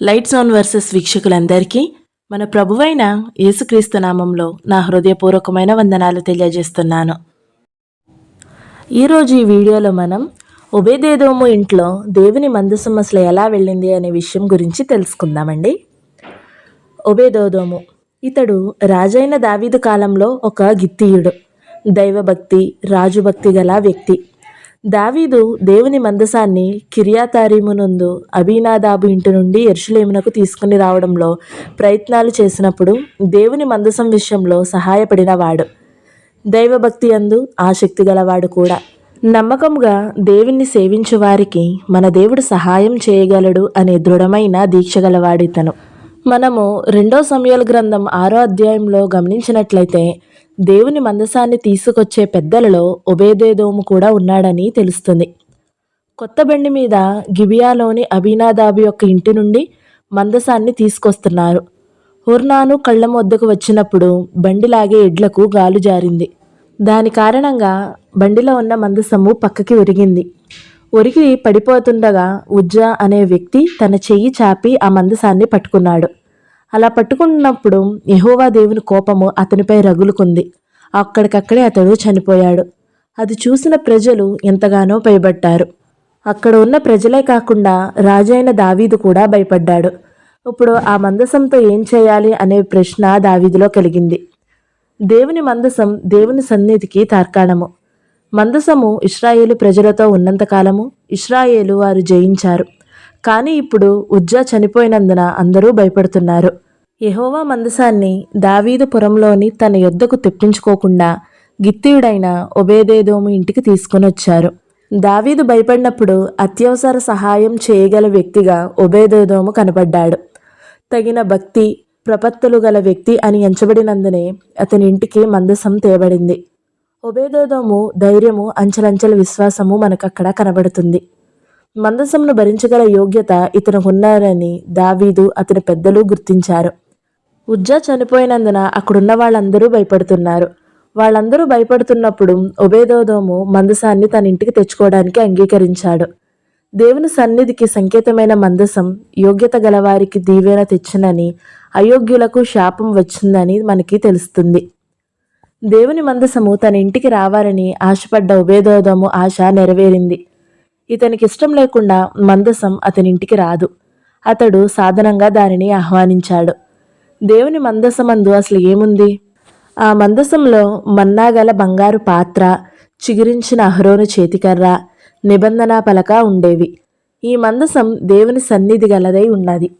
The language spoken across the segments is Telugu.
లైట్స్ ఆన్ వర్సెస్ వీక్షకులందరికీ మన ప్రభువైన యేసుక్రీస్తు నామంలో నా హృదయపూర్వకమైన వందనాలు తెలియజేస్తున్నాను. ఈరోజు ఈ వీడియోలో మనం ఉభయదేదోము ఇంట్లో దేవుని మందసం అసలు ఎలా వెళ్ళింది అనే విషయం గురించి తెలుసుకుందామండి. ఉభయదోదోము ఇతడు రాజైన దావీదు కాలంలో ఒక గిత్తీయుడు దైవభక్తి రాజుభక్తి గల వ్యక్తి. దావీదు దేవుని మందసాన్ని కిరియాతారీమునందు అభినాదాబు ఇంటి నుండి ఎర్షులేమునకు తీసుకుని రావడంలో ప్రయత్నాలు చేసినప్పుడు దేవుని మందసం విషయంలో సహాయపడినవాడు. దైవభక్తి అందు ఆసక్తి గలవాడు కూడా. నమ్మకంగా దేవుణ్ణి సేవించు వారికి మన దేవుడు సహాయం చేయగలడు అనే దృఢమైన దీక్ష గలవాడు ఇతను మనము రెండో సమయాల గ్రంథం ఆరో అధ్యాయంలో గమనించినట్లయితే దేవుని మందసాన్ని తీసుకొచ్చే పెద్దలలో ఒబేదేదోము కూడా ఉన్నాడని తెలుస్తుంది. కొత్త బండి మీద గిబియాలోని అభినాదాబు యొక్క ఇంటి నుండి మందసాన్ని తీసుకొస్తున్నారు. హుర్నాను కళ్ళం వద్దకు వచ్చినప్పుడు బండిలాగే ఎడ్లకు గాలు జారింది. దాని కారణంగా బండిలో ఉన్న మందసము పక్కకి ఒరిగింది. ఒరిగి పడిపోతుండగా ఉజ్జా అనే వ్యక్తి తన చెయ్యి చాపి ఆ మందసాన్ని పట్టుకున్నాడు. అలా పట్టుకున్నప్పుడు యహోవా దేవుని కోపము అతనిపై రగులుకుంది. అక్కడికక్కడే అతడు చనిపోయాడు. అది చూసిన ప్రజలు ఎంతగానో భయపడ్డారు. అక్కడ ఉన్న ప్రజలే కాకుండా రాజైన దావీదు కూడా భయపడ్డాడు. ఇప్పుడు ఆ మందసంతో ఏం చేయాలి అనే ప్రశ్న దావీదులో కలిగింది. దేవుని మందసం దేవుని సన్నిధికి తార్కాణము. మందసము ఇస్రాయేలు ప్రజలతో ఉన్నంతకాలము ఇస్రాయేలు వారు జయించారు. కానీ ఇప్పుడు ఉజ్జా చనిపోయినందున అందరూ భయపడుతున్నారు. యహోవా మందసాన్ని దావీదు పురంలోని తన యొద్దకు తెప్పించుకోకుండా గిత్తీయుడైన ఒబేదేదోము ఇంటికి తీసుకుని వచ్చారు. దావీదు భయపడినప్పుడు అత్యవసర సహాయం చేయగల వ్యక్తిగా ఒబేదేదోము కనపడ్డాడు. తగిన భక్తి ప్రపత్తులు గల వ్యక్తి అని ఎంచబడినందునే అతని ఇంటికి మందసం తేబడింది. ఒబేదోదోము ధైర్యము అంచలంచల విశ్వాసము మనకక్కడ కనబడుతుంది. మందసమును భరించగల యోగ్యత ఇతను ఉన్నారని దావీదు అతని పెద్దలు గుర్తించారు. ఉజ్జా చనిపోయినందున అక్కడున్న వాళ్ళందరూ భయపడుతున్నారు. వాళ్ళందరూ భయపడుతున్నప్పుడు ఒబేదోదోము మందసాన్ని తన ఇంటికి తెచ్చుకోవడానికి అంగీకరించాడు. దేవుని సన్నిధికి సంకేతమైన మందసం యోగ్యత గలవారికి దీవెన తెచ్చినని అయోగ్యులకు శాపం వచ్చిందని మనకి తెలుస్తుంది. దేవుని మందసము తన ఇంటికి రావాలని ఆశపడ్డ ఉభేదోదము ఆశ నెరవేరింది. ఇతనికి ఇష్టం లేకుండా మందసం అతని ఇంటికి రాదు. అతడు సాధనంగా దానిని ఆహ్వానించాడు. దేవుని మందసమందు అసలు ఏముంది? ఆ మందసంలో మన్నాగల బంగారు పాత్ర చిగురించిన అహరోను చేతికర్ర నిబంధన పలక ఉండేవి. ఈ మందసం దేవుని సన్నిధి గలదై ఉన్నది.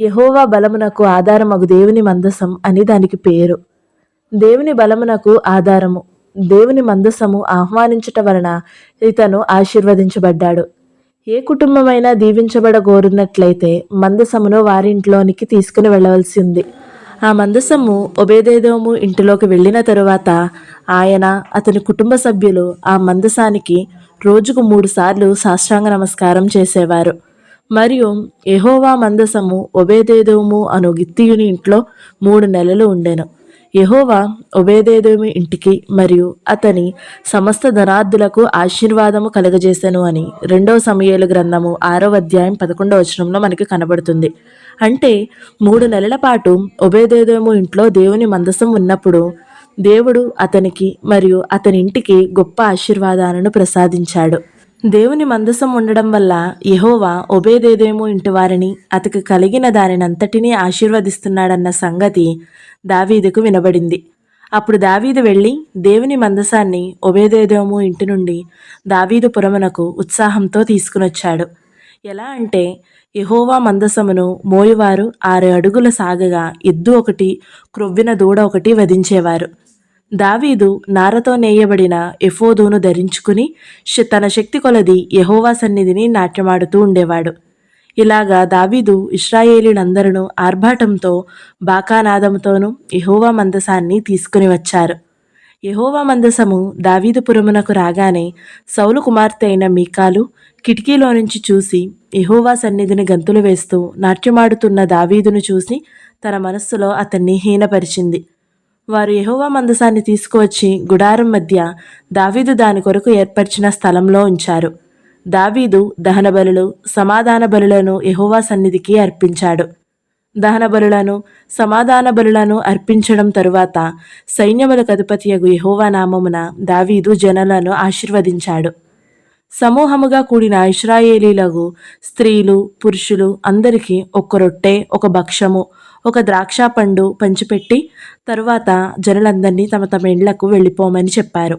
యహోవా బలమునకు ఆధారమగు దేవుని మందసం అని దానికి పేరు. దేవుని బలమునకు ఆధారము. దేవుని మందసము ఆహ్వానించుట వలన ఇతను ఆశీర్వదించబడ్డాడు. ఏ కుటుంబమైనా దీవించబడగోరున్నట్లయితే మందసమును వారింట్లోనికి తీసుకుని వెళ్ళవలసి ఉంది ఆ మందసము ఒబేదేదోము ఇంటిలోకి వెళ్ళిన తరువాత ఆయన అతని కుటుంబ సభ్యులు ఆ మందసానికి రోజుకు మూడు సార్లు సాష్టాంగ నమస్కారం చేసేవారు. మరియు ఎహోవా మందసము ఒబేదేదోము అను గిత్తియుని ఇంట్లో మూడు నెలలు ఉండెను. యహోవా ఒబేదేదేమి ఇంటికి మరియు అతని సమస్త ధనార్థులకు ఆశీర్వాదము కలుగజేశాను అని రెండవ సమయాల గ్రంథము ఆరో అధ్యాయం పదకొండవ వచనంలో మనకి కనబడుతుంది. అంటే మూడు నెలల పాటు ఒబేదేదేము ఇంట్లో దేవుని మందసం ఉన్నప్పుడు దేవుడు అతనికి మరియు అతని ఇంటికి గొప్ప ఆశీర్వాదాలను ప్రసాదించాడు. దేవుని మందసం ఉండడం వల్ల యహోవా ఒబేదేదేమో ఇంటివారిని అతకు అతనికి కలిగిన దానినంతటినీ ఆశీర్వదిస్తున్నాడన్న సంగతి దావీదుకు వినబడింది. అప్పుడు దావీదు వెళ్ళి దేవుని మందసాన్ని ఒబేదేదేమో ఇంటి నుండి దావీదు పురమునకు ఉత్సాహంతో తీసుకునొచ్చాడు. ఎలా అంటే యహోవా మందసమును మోయువారు ఆరు అడుగుల సాగగా ఎద్దు ఒకటి క్రొవ్విన దూడ ఒకటి వధించేవారు. దావీదు నారతో నేయబడిన ఎఫోదును ధరించుకుని శ- తన శక్తి కొలది యహోవా సన్నిధిని నాట్యమాడుతూ ఉండేవాడు. ఇలాగా దావీదు ఇస్రాయేలీలందరూ ఆర్భాటంతో బాకానాదంతోనూ యహోవా మందసాన్ని తీసుకుని వచ్చారు. యహోవా మందసము దావీదుపురమునకు రాగానే సౌలు కుమార్తె అయిన మీకాలు కిటికీలో నుంచి చూసి యహోవా సన్నిధిని గంతులు వేస్తూ నాట్యమాడుతున్న దావీదును చూసి తన మనస్సులో అతన్ని హీనపరిచింది. వారు యహోవా మందసాన్ని తీసుకువచ్చి గుడారం మధ్య దావీదు దాని కొరకు ఏర్పరిచిన స్థలంలో ఉంచారు. దావీదు దహన బలులు సమాధాన బలులను యహోవా సన్నిధికి అర్పించాడు. దహన బలులను సమాధాన బలులను అర్పించడం తరువాత సైన్యములకు అధిపతియగు యహోవా నామమున దావీదు జనులను ఆశీర్వదించాడు. సమూహముగా కూడిన ఇస్రాయేలీలకు స్త్రీలు పురుషులు అందరికీ ఒక రొట్టె ఒక భక్షము ఒక ద్రాక్ష పండు పంచిపెట్టి తరువాత జనులందరినీ తమ తమ ఇండ్లకు వెళ్ళిపోమని చెప్పారు.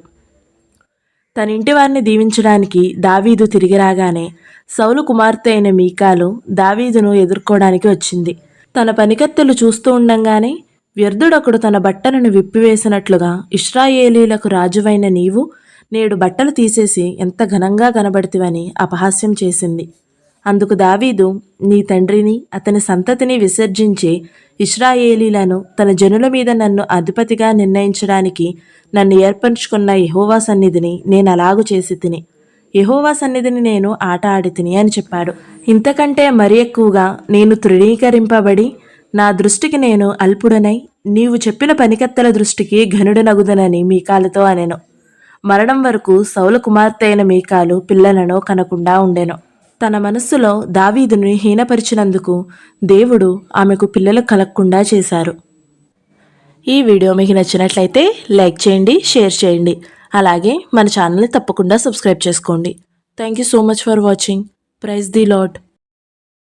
తన ఇంటి వారిని దీవించడానికి దావీదు తిరిగి రాగానే సౌలు కుమార్తె అయిన మీకాలు దావీదును ఎదుర్కోవడానికి వచ్చింది. తన పనికత్తెలు చూస్తూ ఉండంగానే వ్యర్థుడొకడు తన బట్టలను విప్పివేసినట్లుగా ఇస్రాయేలీలకు రాజువైన నీవు నేడు బట్టలు తీసేసి ఎంత ఘనంగా కనబడితివని అపహాస్యం చేసింది. అందుకు దావీదు నీ తండ్రిని అతని సంతతిని విసర్జించి ఇస్రాయేలీలను తన జనుల మీద నన్ను అధిపతిగా నిర్ణయించడానికి నన్ను ఏర్పరచుకున్న యహోవా సన్నిధిని నేను అలాగు చేసి తిని. యహోవా సన్నిధిని నేను ఆట ఆడి తిని అని చెప్పాడు. ఇంతకంటే మరి ఎక్కువగా నేను తృణీకరింపబడి నా దృష్టికి నేను అల్పుడనై నీవు చెప్పిన పనికత్తెల దృష్టికి ఘనుడనగుదనని మీకాలతో అనెను. మరణం వరకు సౌల కుమార్తె అయిన మీకాలు పిల్లలను కనకుండా ఉండెను. తన మనస్సులో దావీదుని హీనపరిచినందుకు దేవుడు ఆమెకు పిల్లలు కలగకుండా చేశారు. ఈ వీడియో మీకు నచ్చినట్లయితే లైక్ చేయండి షేర్ చేయండి. అలాగే మన ఛానల్ని తప్పకుండా సబ్స్క్రైబ్ చేసుకోండి. Thank you so much for watching praise the Lord